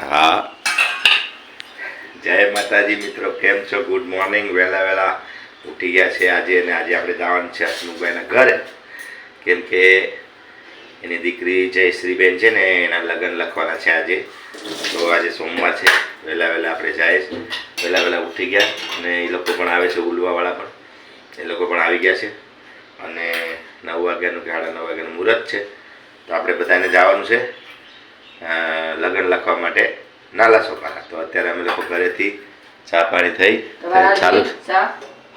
હા. જય માતાજી મિત્રો, કેમ છો? ગુડ મોર્નિંગ વહેલા વહેલા ઉઠી ગયા છે આજે અને આજે આપણે જવાનું છે હસમુખભાઈના ઘરે. કેમ કે એની દીકરી જયશ્રીબેન છે ને એના લગ્ન લખવાના છે આજે. તો આજે સોમવાર છે. વહેલા વહેલા આપણે જાય વહેલા વહેલા ઉઠી ગયા અને એ લોકો પણ આવે છે ઉલવાવાળા પણ. એ લોકો પણ આવી ગયા છે. અને નવ વાગ્યાનું કે સાડા નવ વાગ્યાનું મુહૂર્ત છે. તો આપણે બધાને જવાનું છે. લગ્ન લખવા માટે નાલા છોકરા તો અત્યારે અમે લોકો ઘરેથી ચા પાણી થઈ ચાલુ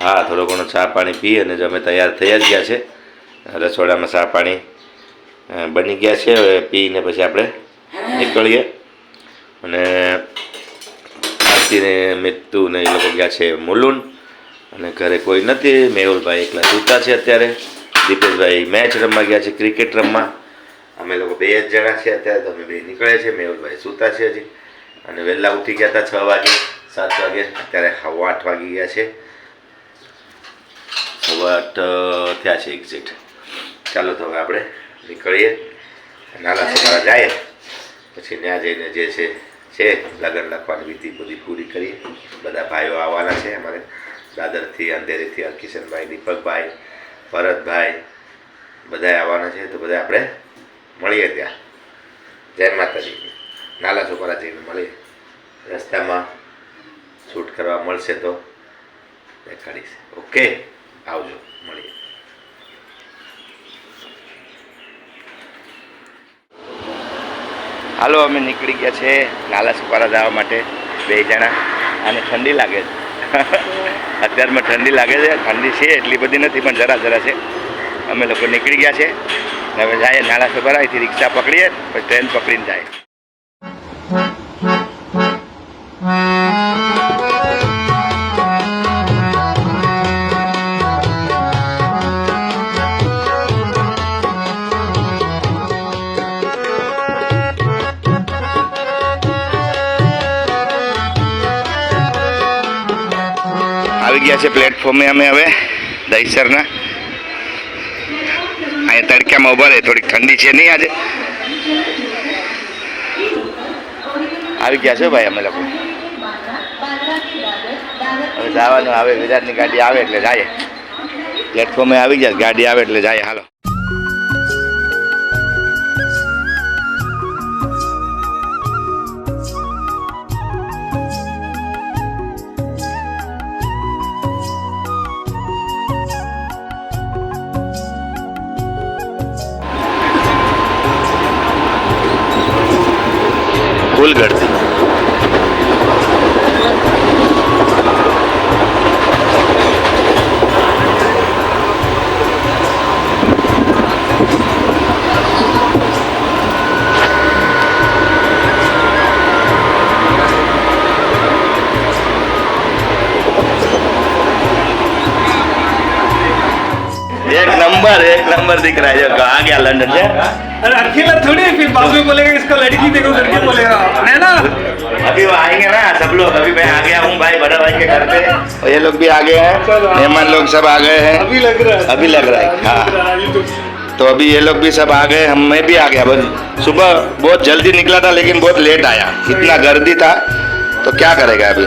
હા થોડો ઘણો ચા પાણી પી અને જો અમે તૈયાર થઈ જ ગયા છે. રસોડામાં ચા પાણી બની ગયા છે. હવે પીને પછી આપણે નીકળીએ. અને આરતીને મિત્તુ ને એ લોકો ગયા છે મુલુન. અને ઘરે કોઈ નથી. મેહુલભાઈ એકલા સૂતા છે અત્યારે. દીપેશભાઈ મેચ રમવા ગયા છે ક્રિકેટ રમવા. અમે લોકો બે જ જણા છીએ અત્યારે, તો અમે બે નીકળ્યા છે મેહુલભાઈ સૂતા છે હજી. અને વહેલા ઉઠી ગયા હતા છ વાગે, સાત વાગે, અત્યારે હવા આઠ વાગી ગયા છે. સવા આઠ થયા છે એક્ઝિટ ચાલો તો હવે આપણે નીકળીએ. નાના છોકરા જાય. પછી ત્યાં જઈને જે છે છે, લગ્ન લખવાની વિધિ બધી પૂરી કરીએ. બધા ભાઈઓ આવવાના છે અમારે. દાદરથી, અંધેરીથી કિશનભાઈ દીપકભાઈ, ભરતભાઈ બધા આવવાના છે. તો બધા આપણે મળીએ ત્યાં. જય માતાજી. નાલા છોકરા જઈને મળીએ. રસ્તામાં શૂટ કરવા મળશે તો દેખાડીશ. ઓકે? આવજો. મળીએ. હાલો, અમે નીકળી ગયા છે નાલા સુપારા જવા માટે બે જણા. અને ઠંડી લાગે છે. અત્યારમાં ઠંડી લાગે છે. ઠંડી છે એટલી બધી નથી, પણ જરા જરા છે. અમે લોકો નીકળી ગયા છે. હવે જાય, નાળા સુપારા અહીંથી રિક્ષા પકડીએ, પછી ટ્રેન પકડીને જાય. આવી ગયા છે પ્લેટફોર્મે અમે હવે દહીસરના અહીંયા તડક્યામાં ઊભા રહે, થોડીક ઠંડી છે. નહીં આજે? આવી ગયા છે ભાઈ અમે લોકો? હવે જવાનું આવે, વિરાટની ગાડી આવે એટલે જાય. પ્લેટફોર્મે આવી ગયા, ગાડી આવે એટલે જાય, હાલો. नंबर एक नंबर दिख रहा है जो कहाँ गया लंदन से। अरे अकेला थोड़ी है, फिर बाद में बोलेगा इसका लड़की देखो करके बोलेगा। है ना? अभी वो आएँगे ना सब लोग अभी मैं आ गया हूँ भाई बड़ा भाई के घर पे। और ये लोग भी आ गए हैं मेहमान लोग सब आ गए हैं। अभी लग रहा है। अभी लग रहा है, हाँ। है, तो तो अभी ये लोग भी सब आ गए हम मैं भी आ गया बस सुबह बहुत जल्दी निकला था लेकिन बहुत लेट आया। इतना गर्दी था तो क्या करेगा अभी?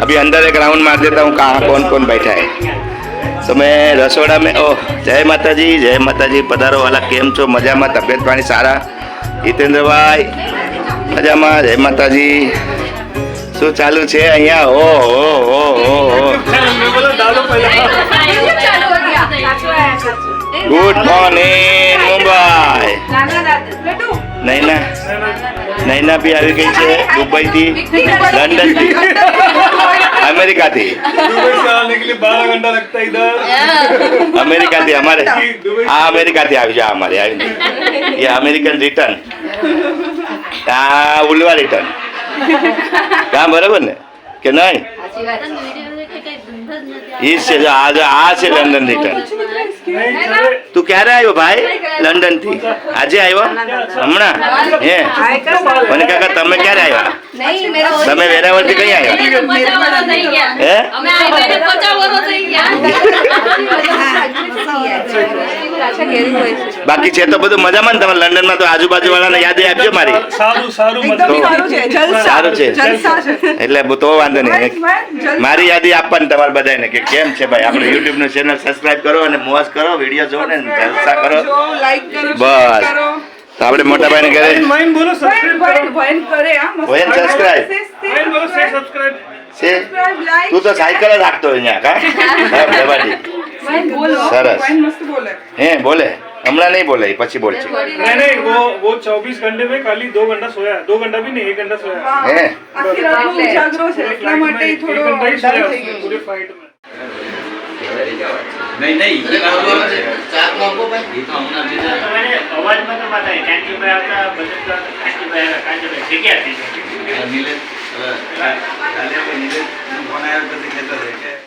अभी अंदर एक राउंड मार देता हूँ कहाँ कौन कौन बैठा है? તમે રસોડા મેં ઓહ જય માતાજી જય માતાજી. પધારો વાલા કેમ છો? મજામાં? તબિયત પાણી સારા? હિતેન્દ્રભાઈ મજામાં? જય માતાજી. શું ચાલુ છે અહીંયા? ઓ હો હો હો ગુડ મોર્નિંગ મુંબઈ નહીં ના નૈના બી આવી ગઈ છે દુબઈથી, લંડનથી, અમેરિકાથી. અમેરિકાથી અમારે. આ અમેરિકાથી આવી છે અમારે આવીને એ અમેરિકન રિટર્ન આ ઉલવા રિટર્ન કામ બરાબર ને? કે નહીં? ઈ છે જો આ આ છે. લંડન રિટર્ન તું ક્યારે આવ્યો ભાઈ? લંડનથી આજે આવ્યો? હમણાં? હે? મને કાકા તમે ક્યારે આવ્યા? તમે વેરાવળથી કઈ આવ્યા? હે? અમે આવીને પચાસ વર્ષ થઈ ગયા. બાકી છે તો બધું મજામાં ને? તમે લંડનમાં તો આજુબાજુ વાળાને યાદ આપજો મારી. સારું સારું છે એટલે તો વાંધો નહીં. મારી યાદી આપવાની તમારે બધાને કે કેમ છે ભાઈ? આપણે યુટ્યુબનું ચેનલ સબસ્ક્રાઇબ કરો અને મોજ કરો વીડિયો જો ને જલસા કરો. બસ. આપડે કરો તો આપણે મોટા ભાઈને બોલો ભાઈ, સબસ્ક્રાઇબ કરો. ભાઈ કરે આ. બોલો સબસ્ક્રાઇબ છે તું તો સાયકલ જ હાંકતો અહીંયા કા? હા, બોલો. સરસ. ભાઈ મસ્ત બોલે. હે બોલે. હમણાં નહીં બોલે પછી બોલશે नहीं नहीं वो वो 24 घंटे में खाली दो घंटा सोया दो घंटा भी नहीं एक घंटा सोया હા. હે આખી રાત નો ઉજાગરો છે એટલા માટે ઈ થોડો एक घंटा ही ડલ सोया થઈ उसने ગયો पूरे फाइट में અવાજમાં તો બતાય કાંચીભાઈ આવતા બધું તો કાંચીભાઈ આવ્યા કાંચીભાઈ જગ્યા થઈ કરી લાય પછી તમે જાય લાય લાવ જય શ્રી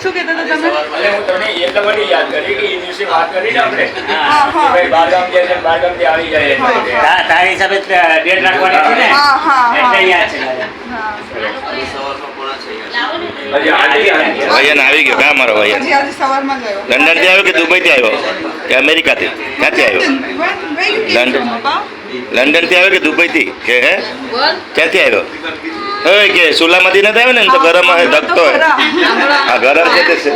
શું કહેતા હતા તમે? અલે હું તમને એટલા માટે યાદ કરી કે એ દિવસે વાત કરી ને આપણે. હા હા. ભાઈ જાય છે બારગામથી આવી જાય હા. તારી હિસાબે ડેટ રાખવાની હતી ને? હા હા હા. એટલે યાદ છે દાદા. હા હજી આજે આવી ગયા. વયન આવી ગયો. કા મારો વયન હજી આજે સવારમાં ગયો લંડનથી આવ્યો કે દુબઈ થી આવ્યો? કે અમેરિકા થી ક્યાંથી આવ્યો? Papa? લંડન. થી આવ્યો કે દુબઈ થી કે હે? ક્યાંથી આવ્યો? હવે કે સુલામાંથી નથી આવ્યો ને એમ તો ગરમ હે હા, ધકતો હે ખરા. હા ગરમ છે તે છે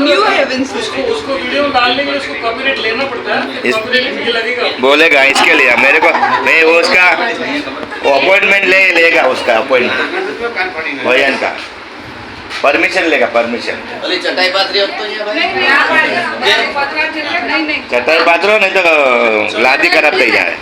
New Heavens છે. उसको उसको वीडियो में डालने के लिए उसको कॉपीराइट लेना पड़ता है इस- कॉपीराइट भी लगेगा बोलेगा इसके लिए मेरे को नहीं वो उसका वो अपॉइंटमेंट ले लेगा उसका अपॉइंटमेंट वयन का પરમિશન લેગા પરમિशन ચટાઈ પાથરી ચટાઈ પાથરો નહીં તો લાદી ખરાબ થઈ જાય.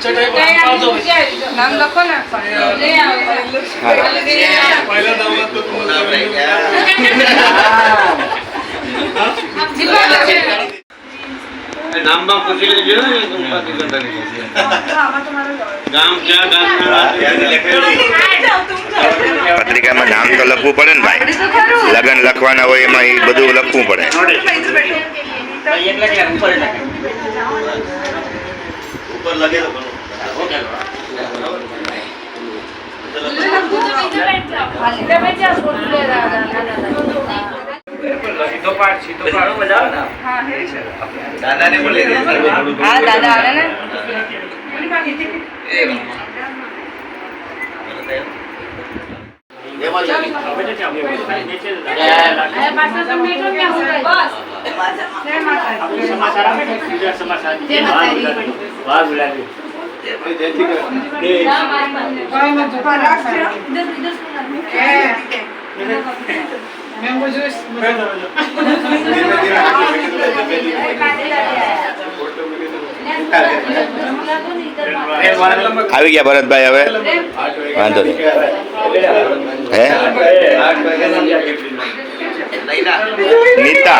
પહેલા પત્રિકામાં નામ તો લખવું પડે ને ભાઈ. લગ્ન લખવાના હોય એમાં એ બધું લખવું પડે. ઉપર લગેલો પણ. સીધો સીધો પાડ બજાવો ને હા, હે છે. હા દાદા આવે ને. સમાચાર આવે જ્યુસ. આવી ગયા ભરતભાઈ હવે વાંધો નહીં હે નીતા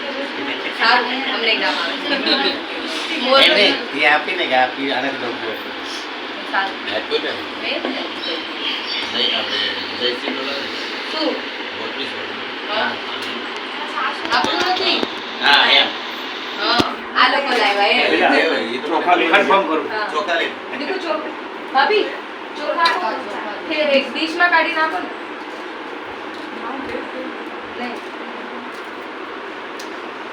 સારું અમને ગામ આવે છે મોર એ આપીને કે આપી આને જ દઉં છું. સારું આપ્યું ને? મેં જ નથી. નહીં, આપણે જયશ્રી બોલાવે. શું મોકલીશ હું. હા. આપણું નથી હા, એમ. હા આ લોકો લાવ્યા એમ એ તો ચોખા કન્ફર્મ કરું હા. ચોખા લે. દીકુ ચોખ ભાભી ચોખા આપો. કે એક ડીશમાં કાઢી નાખો ને નહીં બોલો ગજાનન ગણપતિ મહારાજ કી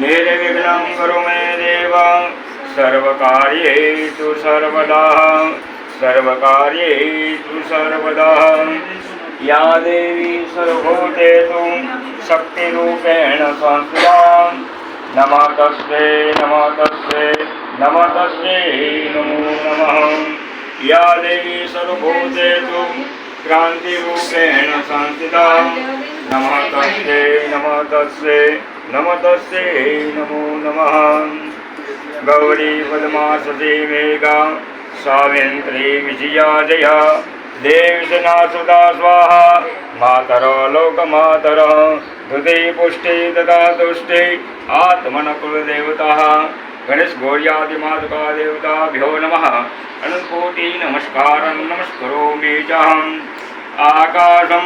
निर्विघ्नं कुरु मे देवं सर्वकार्येषु सर्वदा सर्वकार्येषु सर्वदा या देवी सर्वभूतेषु शक्तिरूपेण संस्थितां नमः तस्यै नमः तस्यै नमः तस्यै नमो नमः या देवी सर्वभूतेषु क्रान्तिरूपेण संस्थितां नमः तस्यै नमः तस्यै નમઃ તસ્मै નમો નમઃ ગૌરી પદ્માસતી મેઘા સાવિત્રી વિજયા જયા દેવસના સુતા સ્વાહા માતર લોકમાતર દુધી પુષ્ટિ તથા તુષ્ટિ આત્મન કુલદેવતા ગણેશ ગૌર્યાદિમાતુકા દેવતાભ્યો નમઃ અનંતકોટિ નમસ્કાર નમસ્કરોમિ ચાહમ આકાશં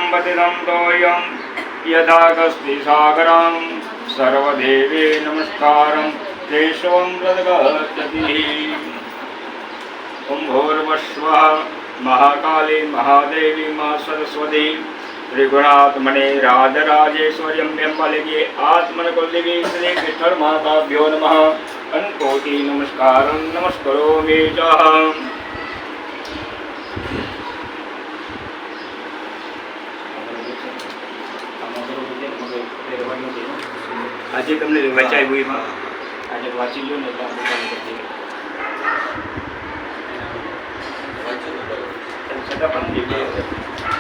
सर्वदेवे नमस्कारं केशवं हृदगतिः कुम्भोर्वश्वः महाकाली महादेवी मा सरस्वती त्रिगुणात्मने राजराजेश्वर्यं व्यम्बलिगे आत्मनकुल्लिगे श्री विठ्ठलमाताभ्यो नमः अङ्कोटि नमस्कारं नमस्करोमि च તમને વચાવ્યું એમાં. આજે વાંચી લો ને છતાં પણ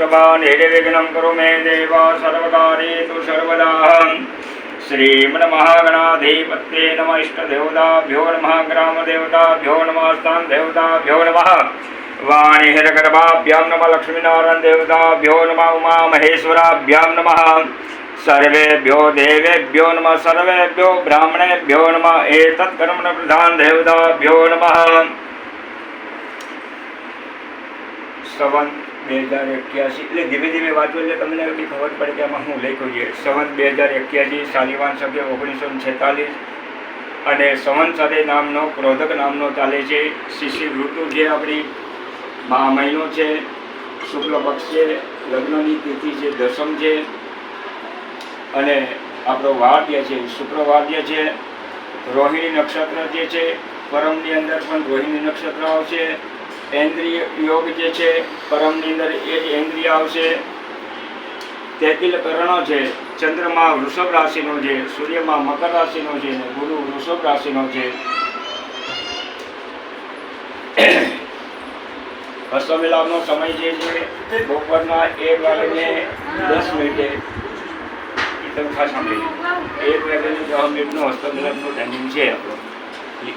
ભवान् हृदिविघ्नं कुरु मे देव सर्वकारेषु सर्वदा श्रीमन्महागणाधिपत्ये नम इष्टदेवताभ्यो नमः ग्रामदेवताभ्यो नमः स्थानदेवताभ्यो नमः वाणिहिरगर्भाभ्यां नमः लक्ष्मीनारायणदेवताभ्यो नमः उमामहेश्वराभ्यां नमः सर्वेभ्यो देवेभ्यो नमः सर्वेभ्यो ब्राह्मणेभ्यो नमः एतत्कर्मणप्रधानदेवताभ्यो नमः श्रवन् બે હજાર એક્યાસી એટલે ધીમે ધીમે વાંચો એટલે તમને બી ખબર પડે કે આમાં હું લખ્યું છે. સંવંત બે હજાર એક્યાસી શાલિવાન સભ્ય ઓગણીસો છેતાલીસ અને સંવંત સાથે નામનો, ક્રોધક નામનો ચાલે છે. શિશિર ઋતુ જે આપણી મા મહિનો છે, શુક્લ પક્ષ છે, લગ્નની તિથિ છે દસમ છે અને આપણો વાદ્ય છે શુક્રવાદ્ય છે. રોહિણી નક્ષત્ર જે છે, પરમની અંદર પણ રોહિણી નક્ષત્ર આવશે ઇન્દ્રિય યોગ જે છે, પરમની અંદર એ જ ઇન્દ્રિય આવશે. તેતિલ કરણો છે, ચંદ્રમા વૃષભ રાશિનો છે, સૂર્યમાં મકર રાશિનો છે અને ગુરુ વૃષભ રાશિનો છે. હસ્તમિલાપનો સમય જે છે, બપોરના એક વાગ્યાને દસ મિનિટે. એ તમે ખાસ સાંભળી. એક વાગ્યાની દસ મિનિટનો હસ્તમિલાપનો ટાઈમિંગ છે આપણો.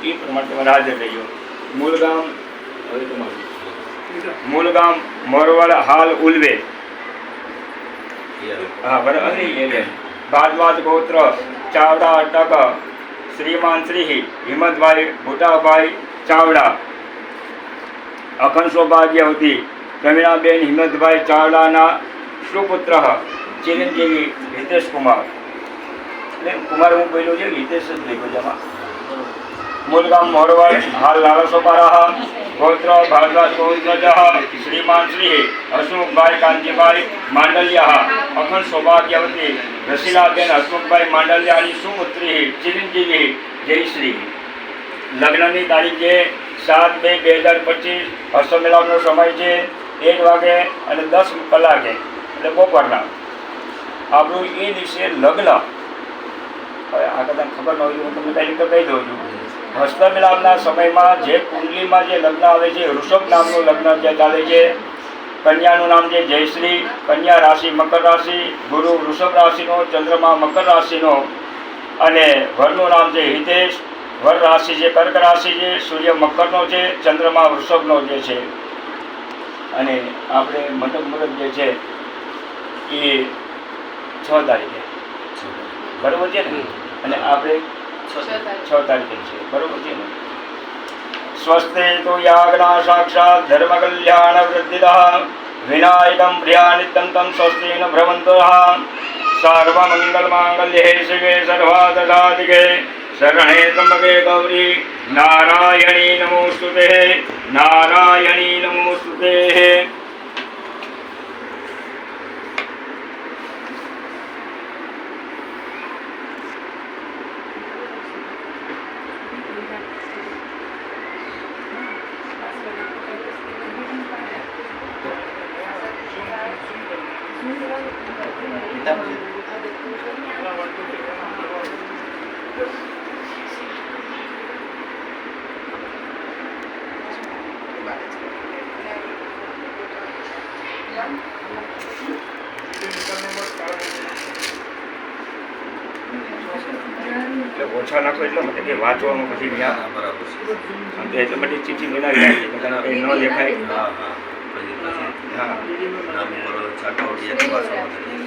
એ પ્રમાણે તમારે હાજર રહ્યો મૂળ ગામ મૂળ ગામ મોરવાડ હાલ ઉલવે. હા, બરાબર. ભારદ્વાજ ગોત્ર ચાવડા અટક શ્રીમાન શ્રી હિંમતભાઈ ભૂટાભાઈ ચાવડા. અખંડ સૌભાગ્યવતી રમીણાબેન હિંમતભાઈ ચાવડાના સુપુત્ર ચિરંજીવી હિતેશ કુમાર એટલે કુમાર હું બોલ્યો છે, હિતેશ જ લખ્યો છે મૂળ ગામ મોરવાડ, હાલ લાલસોપારા ગોત્ર ભારદ્વાજ ગોત્રજ શ્રીમાન શ્રી હસમુખભાઈ કાંતિભાઈ માંડલિયા અખંડ સૌભાગ્યવતી રસીલાબેન હસમુખભાઈ માંડલિયાની સુપુત્રી ચિરંજીવી જયશ્રી લગ્નની તારીખે સાત બે બે હજાર પચીસ હસ્તમેળાવનો સમય છે એક વાગે અને દસ કલાકે, એટલે બપોરના. આપણું એ દિવસે લગ્ન. હવે આ કદાચ ખબર ન હોય હું તમને તો કહી દઉં છું. હસ્તમિલાપના સમયમાં જે કુંડલીમાં જે લગ્ન આવે છે ઋષભ નામનું લગ્ન જે ચાલે છે. કન્યાનું નામ છે જયશ્રી કન્યા રાશિ મકર રાશિ ગુરુ વૃષભ રાશિનો ચંદ્રમા મકર રાશિનો અને વરનું નામ છે હિતેશ. વર રાશિ છે કર્ક રાશિ છે સૂર્ય મકરનો છે ચંદ્રમા વૃષભનો જે છે. અને આપણે મંડપ મુહૂર્ત જે છે એ છ તારીખે. બરોબર છે ને? અને આપણે છ તારીખે. છે બરોબર છે ને? સ્વસ્તે તો યાજ્ઞા સાક્ષાત ધર્મ કલ્યાણ વૃદ્ધિદ વિનાયકમ પ્રિયાનિત્યમ તમ સ્વસ્તેન ભ્રમંતો. સર્વમંગલ માંગલ્યે શિવે સર્વાદધાતિકે શરણે ત્રંબકે ગૌરી નારાયણી નમોસ્તુતે નારાયણી નમોસ્તુતે એટલે ઓછા નાખો એટલા માટે કે વાંચવામાં પછી જ્ઞાન બરાબર છે આમ તો એટલે બધી ચીઠી બનાવી રાખી કે તને કંઈ ન દેખાય હા હા પછી પછી હા નામ ઉપર ચાટોડિયા ભાષામાં